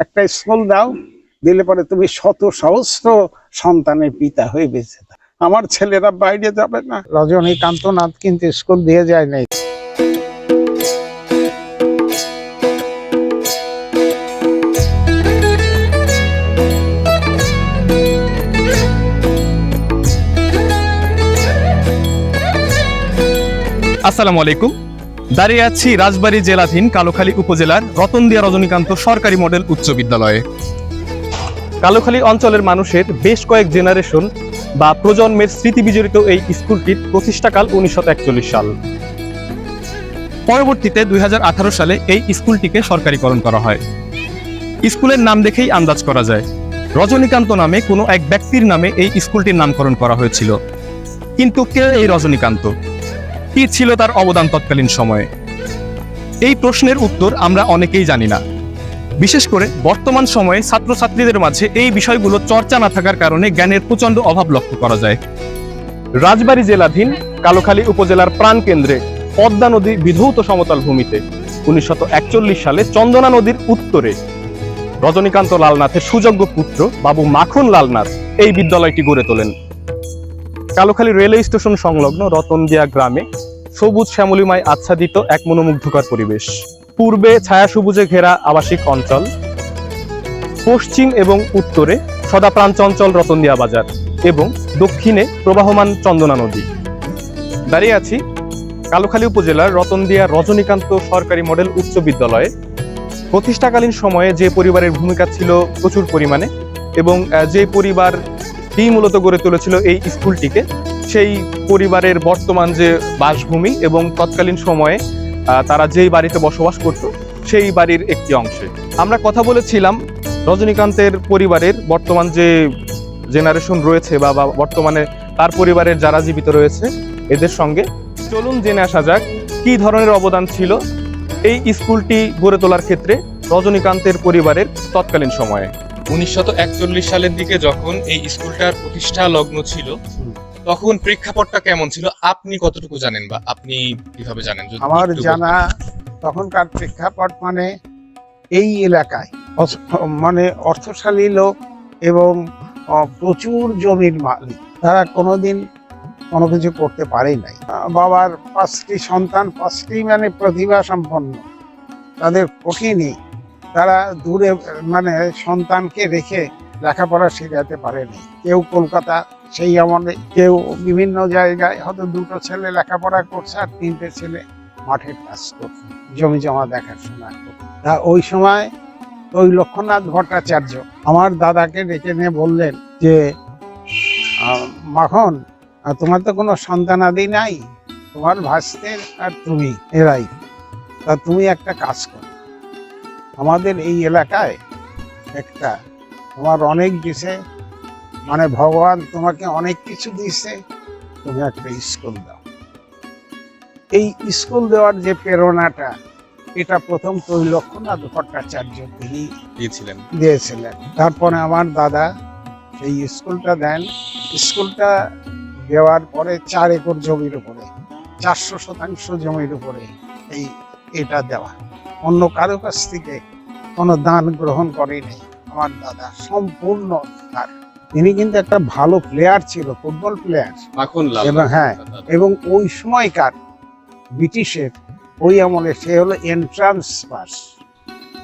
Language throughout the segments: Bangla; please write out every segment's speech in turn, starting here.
একটা স্কুল দাও দিলে পরে তুমি শত সহস্র সন্তানের পিতা হয়ে বেঁচে আমার ছেলেরা বাইরে যাবে না। রজনীকান্ত নাথ কিন্তু স্কুল দিয়ে যায় নাই। আসসালামু আলাইকুম। দাঁড়িয়ে আছি রাজবাড়ী জেলাধীন কালোখালী উপজেলার রতনদিয়া রজনীকান্ত সরকারি মডেল উচ্চ বিদ্যালয়ে। কালোখালী অঞ্চলের মানুষের বেশ কয়েক জেনারেশন বা প্রজন্মের স্মৃতি বিজড়িত এই স্কুলটির প্রতিষ্ঠাকাল উনিশশো একচল্লিশ সাল। পরবর্তীতে দুই হাজার আঠারো সালে এই স্কুলটিকে সরকারিকরণ করা হয়। স্কুলের নাম দেখেই আন্দাজ করা যায়। রজনীকান্ত নামে কোনো এক ব্যক্তির নামে এই স্কুলটির নামকরণ করা হয়েছিল। কিন্তু কে এই রজনীকান্ত? কি ছিল তার অবদান তৎকালীন সময়ে। এই প্রশ্নের উত্তর আমরা অনেকেই জানি না। বিশেষ করে বর্তমান সময়ে ছাত্রছাত্রীদের মাঝে এই বিষয়গুলো চর্চা না থাকার কারণে জ্ঞানের প্রচণ্ড অভাব লক্ষ্য করা যায়। রাজবাড়ী জেলাধীন কালোখালী উপজেলার প্রাণকেন্দ্রে পদ্মা নদী বিধৌত সমতল ভূমিতে উনিশশো একচল্লিশ সালে চন্দনা নদীর উত্তরে রজনীকান্ত লালনাথের সুযোগ্য পুত্র বাবু মাখন লালনাথ এই বিদ্যালয়টি গড়ে তোলেন। কালোখালী রেলওয়ে স্টেশন সংলগ্ন রতনদিয়া গ্রামে সবুজ শ্যামলিমায় আচ্ছাদিত এক মনোমুগ্ধকর পরিবেশ। পূর্বে ছায়া সবুজে ঘেরা আবাসিক অঞ্চল, পশ্চিম এবং উত্তরে সদাপ্রাণ চঞ্চল রতনদিয়া বাজার এবং দক্ষিণে প্রবাহমান চন্দনা নদী। দাঁড়িয়ে আছি কালোখালী উপজেলার রতনদিয়া রজনীকান্ত সরকারি মডেল উচ্চ বিদ্যালয়ে। প্রতিষ্ঠাকালীন সময়ে যে পরিবারের ভূমিকা ছিল প্রচুর পরিমাণে এবং যে পরিবার এই মূলত গড়ে তুলেছিল এই স্কুলটিকে। সেই পরিবারের বর্তমান যে বাসভূমি এবং তৎকালীন সময়ে তারা যেই বাড়িতে বসবাস করত, সেই বাড়ির একটি অংশে। আমরা কথা বলেছিলাম রজনীকান্তের পরিবারের বর্তমান যে জেনারেশন রয়েছে বা বর্তমানে তার পরিবারের যারা জীবিত রয়েছে, এদের সঙ্গে। চলুন জেনে আসা যাক কি ধরনের অবদান ছিল এই স্কুলটি গড়ে তোলার ক্ষেত্রে রজনীকান্তের পরিবারের তৎকালীন সময়ে। উনিশশো একচল্লিশ সালের দিকে যখন এই স্কুলটার প্রতিষ্ঠা লগ্ন ছিল তখন প্রেক্ষাপটটা কেমন ছিল? আপনি কতটুকু জানেন বা আপনি কীভাবে জানেন? আমার জানা তখনকার প্রেক্ষাপট মানে এই এলাকায়। মানে অর্থশালী লোক এবং প্রচুর জমির মালিক। তারা কোনোদিন কোনো কিছু করতে পারে নাই। বাবার পাঁচটি সন্তান পাঁচটি মানে প্রতিভা সম্পন্ন। তাদের কঠিনই তারা দূরে মানে সন্তানকে রেখে লেখাপড়া শেখাতে পারেনি। কেউ কলকাতা, সেই আমলে কেউ বিভিন্ন জায়গায় হয়তো দুটো ছেলে লেখাপড়া করছে আর তিনটে ছেলে মাঠের কাজ করত জমি জমা দেখাশোনা তা ওই সময় ওই লক্ষ্মণনাথ ভট্টাচার্য আমার দাদাকে ডেকে নিয়ে বললেন যে মাখন তোমার তো কোনো সন্তানাদি নাই, তোমার ভাসতে আর তুমি, এরাই। তা তুমি একটা কাজ করো। আমাদের এই এলাকায় একটা তোমার অনেক দিছে মানে ভগবান তোমাকে অনেক কিছু দিছে তুমি একটা স্কুল দাও। এই স্কুল দেওয়ার যে প্রেরণাটা এটা প্রথম তৈলক্ষ্যনাথ ভট্টাচার্য তিনি দিয়েছিলেন। দিয়েছিলেন। তারপরে আমার দাদা সেই স্কুলটা দেন। স্কুলটা দেওয়ার পরে চার একর জমির উপরে চারশো শতাংশ জমির উপরে এই এটা দেওয়া। অন্য কারও কাছ থেকে কোনো দান গ্রহণ করেনি আমার দাদা সম্পূর্ণ তার। তিনি কিন্তু একটা ভালো প্লেয়ার ছিল ফুটবল প্লেয়ার এবং হ্যাঁ এবং ওই সময়কার ব্রিটিশের ওই আমলে সে হলো এন্ট্রান্স পাস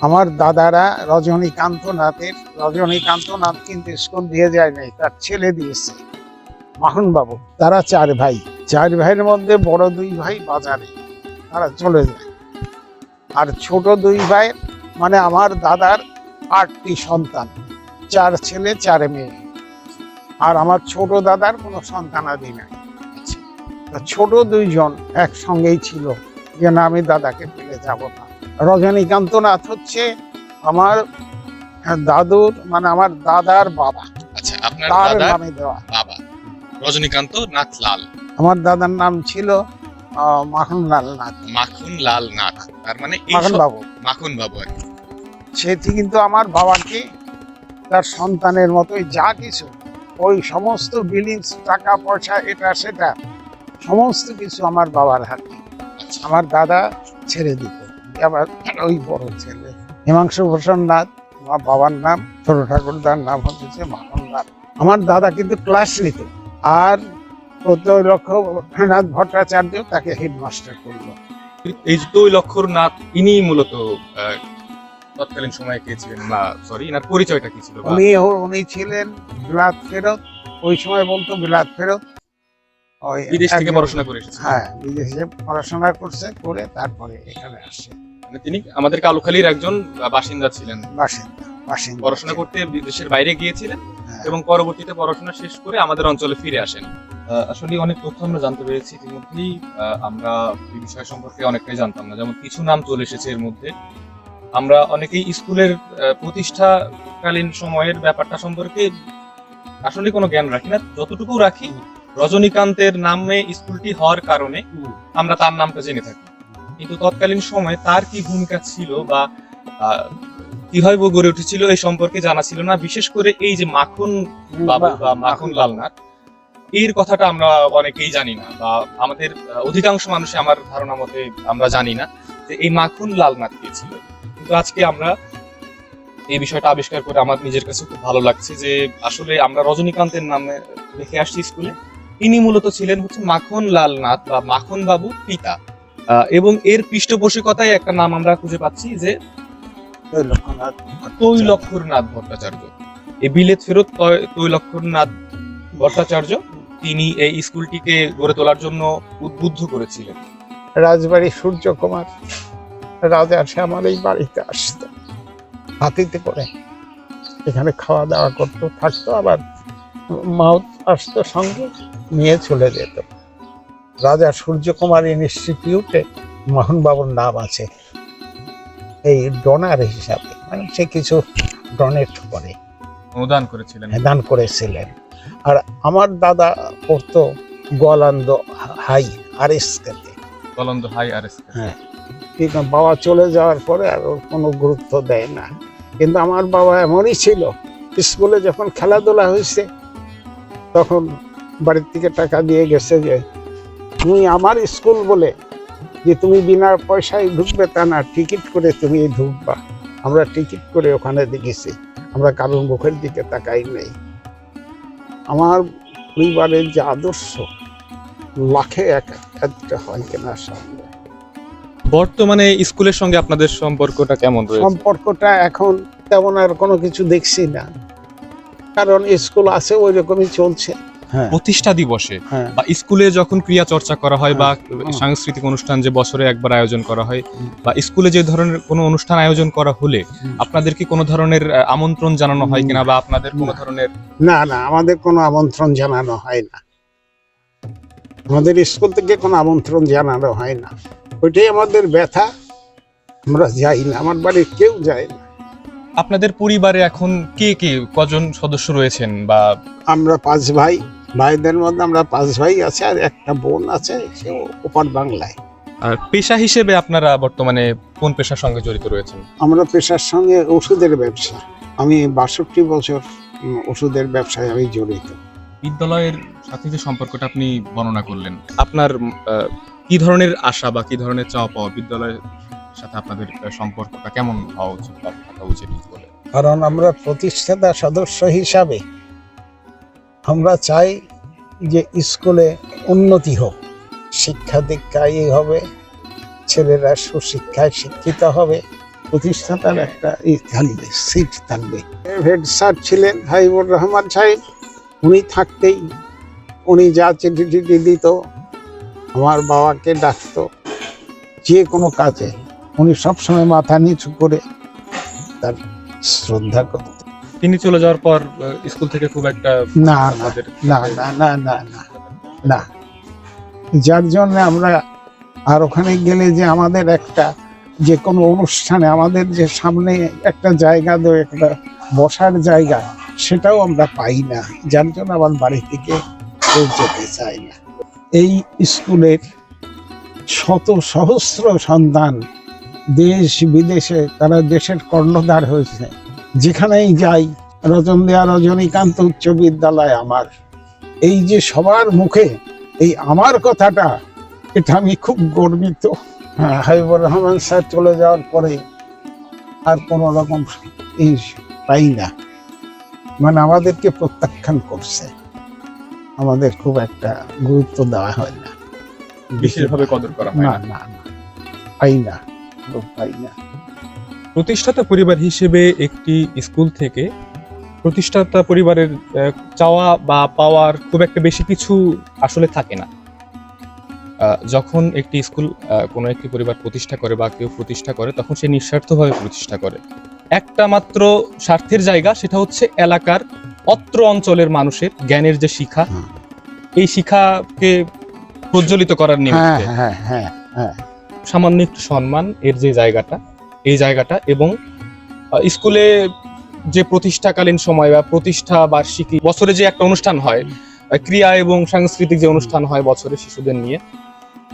আমার দাদারা রজনীকান্ত নাথের রজনীকান্ত নাথ কিন্তু স্কুল দিয়ে যায় নাই তার ছেলে দিয়েছে মাখন বাবু তারা চার ভাই চার ভাইয়ের মধ্যে বড় দুই ভাই বাজারে তারা চলে যায়। আর ছোট দুই ভাই মানে আমার দাদার আটটি সন্তান চার ছেলে চার মেয়ে। আর আমার ছোট দাদার কোনো সন্তান সন্তানাদি নাই। ছোট দুইজন একসঙ্গেই ছিল যে না আমি দাদাকে পেলে যাব না। রজনীকান্ত নাথ হচ্ছে আমার দাদুর মানে আমার দাদার বাবা। আচ্ছা আপনার তার নামে দেওয়া। বাবা। রজনীকান্ত নাথ লাল আমার দাদার নাম ছিল আহ, মাখনলাল নাথ। মাখন লাল নাথ। তার মানে মাখন বাবু মাখন বাবু আর সেটি কিন্তু আমার বাবাকে তার সন্তানের মতোই যা কিছু ওই সমস্ত বিলিংস টাকা পয়সা এটা সেটা সমস্ত কিছু আমার বাবার হাতে। আচ্ছা। আমার দাদা ছেড়ে দিত। আবার ওই বড় ছেলে হিমাংশু ভূষণ নাথ আমার বাবার নাম ছোট ঠাকুরদার নাম হচ্ছে মাখনলাল। আমার দাদা কিন্তু ক্লাস নিত। আর রক্ষনাথ ভট্টাচার্য তাকে হেডমাস্টার করল। এই যে লক্ষর নাথ ইনি মূলত তৎকালীন সময়ে কে ছিলেন? না সরি এনার পরিচয়টা কি ছিল? উনি উনি ছিলেন বিলাত ফেরত ওই সময় বলতো বিলাত ফেরত। বিদেশ থেকে পড়াশোনা করে এসেছেন। হ্যাঁ বিদেশে পড়াশোনা করছে করে তারপরে এখানে আসে। মানে তিনি আমাদের কালুখালীর একজন বাসিন্দা ছিলেন। বাসিন্দা বাসিন্দা। পড়াশোনা করতে বিদেশের বাইরে গিয়েছিলেন। এবং পরবর্তীতে পড়াশোনা শেষ করে আমাদের অঞ্চলে ফিরে আসেন। আসলে অনেক তথ্য আমরা জানতে পেরেছি ইতিমধ্যেই। আমরা এই বিষয় সম্পর্কে অনেকটাই জানতাম না। যেমন কিছু নাম চলে এসেছে এর মধ্যে। আমরা অনেকেই স্কুলের প্রতিষ্ঠাকালীন সময়ের ব্যাপারটা সম্পর্কে আসলে কোনো জ্ঞান রাখি না। যতটুকু রাখি, রজনীকান্তের নামে স্কুলটি হওয়ার কারণে আমরা তার নামটা জেনে থাকি। কিন্তু তৎকালীন সময়ে তার কি ভূমিকা ছিল বা কীভাবে গড়ে উঠেছিল এই সম্পর্কে জানা ছিল না। বিশেষ করে এই যে মাখন বাবু বা মাখন লালনাথ, এর কথাটা আমরা অনেকেই জানি না বা আমাদের অধিকাংশ মানুষ আমার ধারণা মতে আমরা জানি না যে এই মাখন লালনাথ কে ছিল। কিন্তু আজকে আমরা এই বিষয়টা আবিষ্কার করে আমার নিজের কাছে খুব ভালো লাগছে যে আসলে আমরা রজনীকান্তের নামে দেখে আসছি স্কুলে। ইনি মূলত ছিলেন হচ্ছে মাখন লালনাথ বা মাখন বাবু পিতা। এবং এর পৃষ্ঠপোষকতায় একটা নাম আমরা খুঁজে পাচ্ছি যে তৈলক্ষরনাথ ভট্টাচার্য। এই বিলেত ফেরত তৈলক্ষরনাথ ভট্টাচার্য তিনি এই স্কুলটিকে গড়ে তোলার জন্য উদ্বুদ্ধ করেছিলেন। রাজবাড়ি সূর্যকুমার রাজা সে আমার এই বাড়িতে আসতো। হাতিতে করে এখানে খাওয়া দাওয়া করতো থাকতো আবার মাও আসতো সঙ্গে নিয়ে চলে যেত। রাজা সূর্যকুমার ইনস্টিটিউটে মোহনবাবুর নাম আছে। এই ডোনার হিসাবে মানে সে কিছু ডোনেট করে। অনুদান করেছিলেন। দান করেছিলেন। আর আমার দাদা পড়তো গোয়ালান্দ হাই আর এসকেতে কলন্দ হাই আর এস হ্যাঁ বাবা চলে যাওয়ার পরে আর ওর কোনো গুরুত্ব দেয় না। কিন্তু আমার বাবা এমনই ছিল স্কুলে যখন খেলাধুলা হয়েছে তখন বাড়ির থেকে টাকা দিয়ে গেছে যে তুমি আমার স্কুল বলে যে তুমি বিনা পয়সায় ঢুকবে তা না টিকিট করে তুমি ঢুকবা। আমরা টিকিট করে ওখানে দেখেছি আমরা কারোর মুখের দিকে তাকাই নেই। আমার পরিবারের যে আদর্শ লাখে এক একটা হয় কিনা সামনে। বর্তমানে স্কুলের সঙ্গে আপনাদের সম্পর্কটা কেমন সম্পর্কটা এখন তেমন আর কোনো কিছু দেখছি না। কারণ স্কুল আছে ওই রকমই চলছে। প্রতিষ্ঠা দিবসে হ্যাঁ। বা স্কুলে যখন ক্রিয়া চর্চা করা হয় বা সাংস্কৃতিক অনুষ্ঠান যে বছরে একবার আয়োজন করা হয় বা স্কুলে যে ধরনের কোনো অনুষ্ঠান আয়োজন করা হলে। আপনাদের কি কোনো ধরনের আমন্ত্রণ জানানো হয় কিনা বা আপনাদের কোনো ধরনের না না আমাদের কোনো আমন্ত্রণ জানানো হয় না। আমাদের স্কুল থেকে কোনো আমন্ত্রণ জানানো হয় না। ওইটাই আমাদের ব্যথা। আমরা যাই না আমার বাড়ির কেউ যায় না। আপনাদের পরিবারে এখন কে কে কজন সদস্য রয়েছেন বা? আমরা পাঁচ ভাই ভাইদের মধ্যে আমরা পাঁচ ভাই আছে আর একটা বোন আছে সে ওপার বাংলায়। আর পেশা হিসেবে আপনারা বর্তমানে কোন পেশার সঙ্গে জড়িত রয়েছেন? আমরা পেশার সঙ্গে ওষুধের ব্যবসা। আমি বাষট্টি বছর ওষুধের ব্যবসায় আমি জড়িত। বিদ্যালয়ের সাথে যে সম্পর্কটা আপনি বর্ণনা করলেন আপনার কি ধরনের আশা বা কি ধরনের চাওয়া পাওয়া বিদ্যালয়ের সাথে আপনাদের সম্পর্কটা কেমন হওয়া উচিত বা থাকা উচিত বলে? কারণ আমরা প্রতিষ্ঠাতা সদস্য হিসাবে আমরা চাই যে স্কুলে উন্নতি হোক, শিক্ষা দীক্ষায় এই হবে, ছেলেরা সুশিক্ষায় শিক্ষিত হবে, প্রতিষ্ঠাতার একটা ই থাকবে, সিট থাকবে। হেড স্যার ছিলেন হাইবুর রহমান সাহেব, উনি থাকতেই উনি যা চিঠি টিঠি দিত, আমার বাবাকে ডাকতো, যে কোনো কাজে। উনি সবসময় মাথা নিচু করে তার শ্রদ্ধা করত তিনি চলে যাওয়ার পর স্কুল থেকে খুব একটা না না আমাদের না না না না না না। যার জন্য আমরা আর ওখানে গেলে যে আমাদের একটা যে কোনো অনুষ্ঠানে আমাদের যে সামনে একটা জায়গা দেয় একটা বসার জায়গা সেটাও আমরা পাই না। যার জন্য আমার বাড়ি থেকে কেউ যেতে চাই না। এই স্কুলের শত সহস্র সন্তান দেশ বিদেশে তারা দেশের কর্ণধার হয়েছে। যেখানেই যাই রতন দেয়া রজনীকান্ত উচ্চ বিদ্যালয় আমার। এই যে সবার মুখে এই আমার কথাটা এটা আমি খুব গর্বিত। হ্যাঁ হাবিবুর রহমান স্যার চলে যাওয়ার পরে আর কোনো রকম এই পাই না। মানে আমাদেরকে প্রত্যাখ্যান করছে। আমাদের খুব একটা গুরুত্ব দেওয়া হয় না। বিশেষভাবে কদর করা হয় না না না পাই না। লোক পাই না। প্রতিষ্ঠাতা পরিবার হিসেবে একটি স্কুল থেকে প্রতিষ্ঠাতা পরিবারের চাওয়া বা পাওয়ার খুব একটা বেশি কিছু আসলে থাকে না। যখন একটি স্কুল কোনো একটি পরিবার প্রতিষ্ঠা করে বা কেউ প্রতিষ্ঠা করে তখন সে নিঃস্বার্থভাবে প্রতিষ্ঠা করে। একটা মাত্র স্বার্থের জায়গা সেটা হচ্ছে এলাকার অত্র অঞ্চলের মানুষের জ্ঞানের যে শিখা এই শিখাকে প্রজ্বলিত করার হ্যাঁ নিমিত্তে হ্যাঁ হ্যাঁ হ্যাঁ। সামান্য একটু সম্মান এর যে জায়গাটা এই জায়গাটা এবং স্কুলে যে প্রতিষ্ঠাকালীন সময় বা প্রতিষ্ঠা বার্ষিকী বছরে যে একটা অনুষ্ঠান হয় ক্রিয়া এবং সাংস্কৃতিক যে অনুষ্ঠান হয় বছরে শিশুদের নিয়ে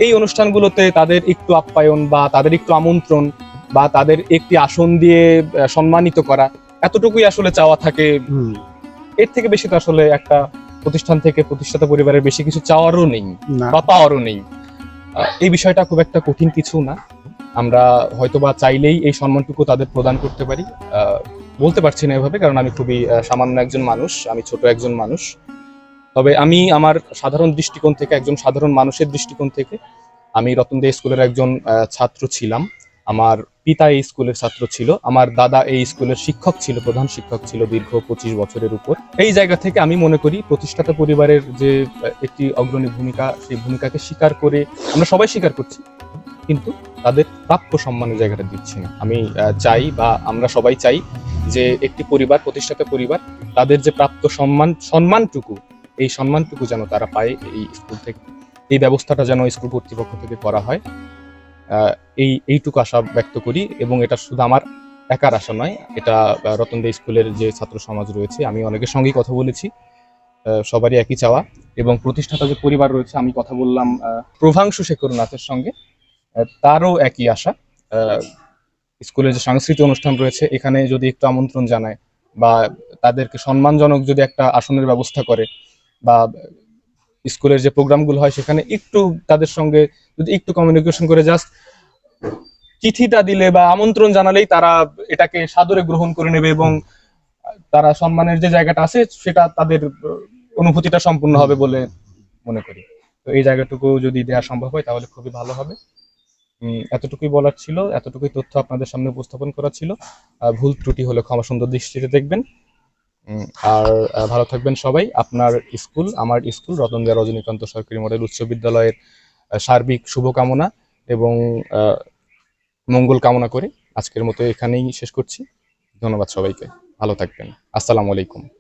এই অনুষ্ঠানগুলোতে তাদের একটু আপ্যায়ন বা তাদের একটু আমন্ত্রণ বা তাদের একটি আসন দিয়ে সম্মানিত করা এতটুকুই আসলে চাওয়া থাকে। এর থেকে বেশি তো আসলে একটা প্রতিষ্ঠান থেকে প্রতিষ্ঠাতা পরিবারের বেশি কিছু চাওয়ারও নেই বা পাওয়ারও নেই। এই বিষয়টা খুব একটা কঠিন কিছু না। আমরা হয়তোবা চাইলেই এই সম্মানটুকু তাদের প্রদান করতে পারি। বলতে পারছি না এভাবে, কারণ আমি খুবই সামান্য একজন মানুষ, আমি ছোট একজন মানুষ। তবে আমি আমার সাধারণ দৃষ্টিকোণ থেকে, একজন সাধারণ মানুষের দৃষ্টিকোণ থেকে, আমি রতন দে স্কুলের একজন ছাত্র ছিলাম। আমার পিতা এই স্কুলের ছাত্র ছিল। আমার দাদা এই স্কুলের শিক্ষক ছিল, প্রধান শিক্ষক ছিল দীর্ঘ পঁচিশ বছরের উপর। এই জায়গা থেকে আমি মনে করি প্রতিষ্ঠাতা পরিবারের যে একটি অগ্রণী ভূমিকা, সেই ভূমিকাকে স্বীকার করে আমরা সবাই স্বীকার করছি। কিন্তু তাদের প্রাপ্য সম্মানের জায়গাটা দিচ্ছি না। আমি চাই বা আমরা সবাই চাই যে একটি পরিবার, প্রতিষ্ঠাতা পরিবার তাদের যে প্রাপ্ত সম্মান, সম্মানটুকু, এই সম্মানটুকু যেন তারা পায় এই স্কুল থেকে। এই ব্যবস্থাটা যেন স্কুল কর্তৃপক্ষ থেকে করা হয়। এই, এইটুকু আশা ব্যক্ত করি এবং এটা শুধু আমার একার আশা নয়, এটা রতনদে স্কুলের যে ছাত্র সমাজ রয়েছে, আমি অনেকের সঙ্গেই কথা বলেছি সবারই একই চাওয়া এবং প্রতিষ্ঠাতা যে পরিবার রয়েছে, আমি কথা বললাম প্রভাংশু শেখর নাথের সঙ্গে তারও একই আশা স্কুলের যে সাংস্কৃতিক অনুষ্ঠান রয়েছে, এখানে যদি একটু আমন্ত্রণ জানায় বা তাদেরকে সম্মানজনক যদি একটা আসনের ব্যবস্থা করে বা স্কুলের যে প্রোগ্রামগুলো হয় সেখানে একটু তাদের সঙ্গে যদি একটু কমিউনিকেশন করে জাস্ট চিঠিটা দিলে বা আমন্ত্রণ জানালেই তারা এটাকে সাদরে গ্রহণ করে নেবে এবং তারা সম্মানের যে জায়গাটা আছে সেটা তাদের অনুভূতিটা সম্পূর্ণ হবে বলে মনে করি। তো এই জায়গাটুকু যদি দেওয়া সম্ভব হয় তাহলে খুবই ভালো হবে। এতটুকুই বলার ছিল, এতটুকুই তথ্য আপনাদের সামনে উপস্থাপন করা ছিল। ভুল ত্রুটি হলে ক্ষমা সুন্দর দৃষ্টিতে দেখবেন। আর ভালো থাকবেন সবাই। আপনার স্কুল, আমার স্কুল রতনদিয়া রজনীকান্ত সরকারি মডেল উচ্চ বিদ্যালয়ের সার্বিক শুভকামনা এবং মঙ্গল কামনা করে আজকের মতো এখানেই শেষ করছি। ধন্যবাদ সবাইকে। ভালো থাকবেন। আসসালামু আলাইকুম।